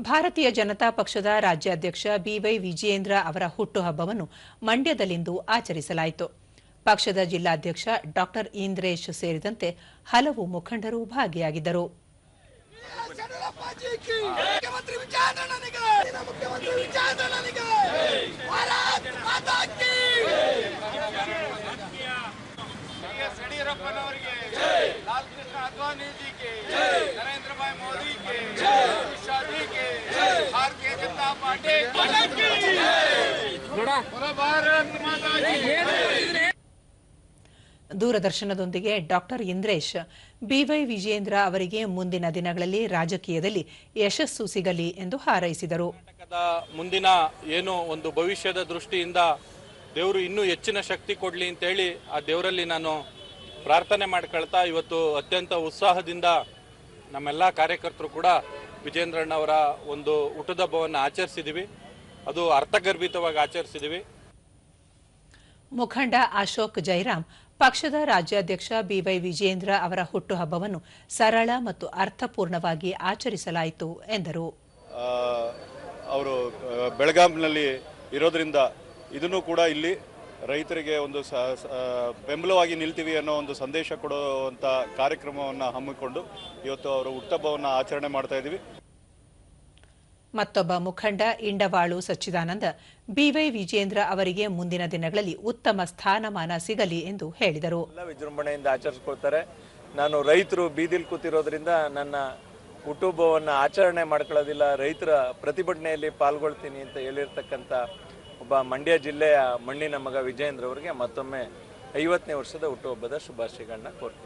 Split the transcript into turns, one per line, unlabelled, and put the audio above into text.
ಭಾರತೀಯ ಜನತಾ ಪಕ್ಷದ ರಾಜ್ಯಾಧ್ಯಕ್ಷ ಬಿವೈ ವಿಜಯೇಂದ್ರ ಅವರ ಹುಟ್ಟುಹಬ್ಬವನ್ನು ಮಂಡ್ಯದಲ್ಲಿಂದು ಆಚರಿಸಲಾಯಿತು. ಪಕ್ಷದ ಜಿಲ್ಲಾಧ್ಯಕ್ಷ ಡಾ ಇಂದ್ರೇಶ್ ಸೇರಿದಂತೆ ಹಲವು ಮುಖಂಡರು ಭಾಗಿಯಾಗಿದ್ದರು. ದೂರದರ್ಶನದೊಂದಿಗೆ doctor Indresh B Y Vijayendra ಅವರಿಗೆ ಮುಂದಿನ ದಿನಗಳಲ್ಲಿ ರಾಜಕೀಯದಲ್ಲಿ ಯಶಸ್ಸು ಸಿಗಲಿ ಎಂದು ಹಾರೈಸಿದರು.
ಮುಂದಿನ ಏನು ಒಂದು ಭವಿಷ್ಯದ ದೃಷ್ಟಿಯಿಂದ ದೇವರು ಇನ್ನೂ ಹೆಚ್ಚಿನ ಶಕ್ತಿ ಕೊಡಲಿ ಅಂತೇಳಿ ಆ ದೇವರಲ್ಲಿ ನಾನು ಪ್ರಾರ್ಥನೆ ಮಾಡ್ಕೊಳ್ತಾ ಇವತ್ತು ಅತ್ಯಂತ ಉತ್ಸಾಹದಿಂದ ನಮ್ಮೆಲ್ಲ ಕಾರ್ಯಕರ್ತರು ಕೂಡ ವಿಜೇಂದ್ರಣ್ಣವರ ಒಂದು ಹುಟ್ಟುಹಬ್ಬವನ್ನು ಆಚರಿಸಿದ್ದೀವಿ ಅದು ಅರ್ಥಗರ್ಭಿತವಾಗಿ ಆಚರಿಸಿದ್ದೀವಿ
ಮುಖಂಡ ಅಶೋಕ್ ಜೈರಾಮ್ ಪಕ್ಷದ ರಾಜ್ಯಾಧ್ಯಕ್ಷ ಬಿವೈ ವಿಜೇಂದ್ರ ಅವರ ಹುಟ್ಟುಹಬ್ಬವನ್ನು ಸರಳ ಮತ್ತು ಅರ್ಥಪೂರ್ಣವಾಗಿ ಆಚರಿಸಲಾಯಿತು ಎಂದರು.
ಅವರು ಬೆಳಗಾಂನಲ್ಲಿ ಇರೋದ್ರಿಂದ ಇದನ್ನು ಕೂಡ ಇಲ್ಲಿ ರೈತರಿಗೆ ಒಂದು ಸ ಬೆಂಬಲವಾಗಿ ನಿಲ್ತೀವಿ ಅನ್ನೋ ಒಂದು ಸಂದೇಶ ಕೊಡುವಂಥ ಕಾರ್ಯಕ್ರಮವನ್ನು ಹಮ್ಮಿಕೊಂಡು ಇವತ್ತು ಅವರು ಹುಟ್ಟಹಬ್ಬವನ್ನು ಆಚರಣೆ ಮಾಡ್ತಾ ಇದ್ದೀವಿ.
ಮತ್ತೊಬ್ಬ ಮುಖಂಡ ಇಂಡವಾಳು ಸಚ್ಚಿದಾನಂದ ಬಿವೈ ವಿಜೇಂದ್ರ ಅವರಿಗೆ ಮುಂದಿನ ದಿನಗಳಲ್ಲಿ ಉತ್ತಮ ಸ್ಥಾನಮಾನ ಸಿಗಲಿ ಎಂದು ಹೇಳಿದರು.
ಎಲ್ಲ ವಿಜೃಂಭಣೆಯಿಂದ ಆಚರಿಸ್ಕೊಳ್ತಾರೆ. ನಾನು ರೈತರು ಬೀದಿಲ್ ಕೂತಿರೋದ್ರಿಂದ ನನ್ನ ಹುಟ್ಟುಹಬ್ಬವನ್ನು ಆಚರಣೆ ಮಾಡ್ಕೊಳ್ಳೋದಿಲ್ಲ ರೈತರ ಪ್ರತಿಭಟನೆಯಲ್ಲಿ ಪಾಲ್ಗೊಳ್ತೀನಿ ಅಂತ ಹೇಳಿರ್ತಕ್ಕಂಥ ಒಬ್ಬ ಮಂಡ್ಯ ಜಿಲ್ಲೆಯ ಮಣ್ಣಿನ ಮಗ ವಿಜಯೇಂದ್ರ ಅವರಿಗೆ ಮತ್ತೊಮ್ಮೆ ಐವತ್ತನೇ ವರ್ಷದ ಹುಟ್ಟುಹಬ್ಬದ ಶುಭಾಶಯಗಳನ್ನ ಕೋರ್ತೀನಿ.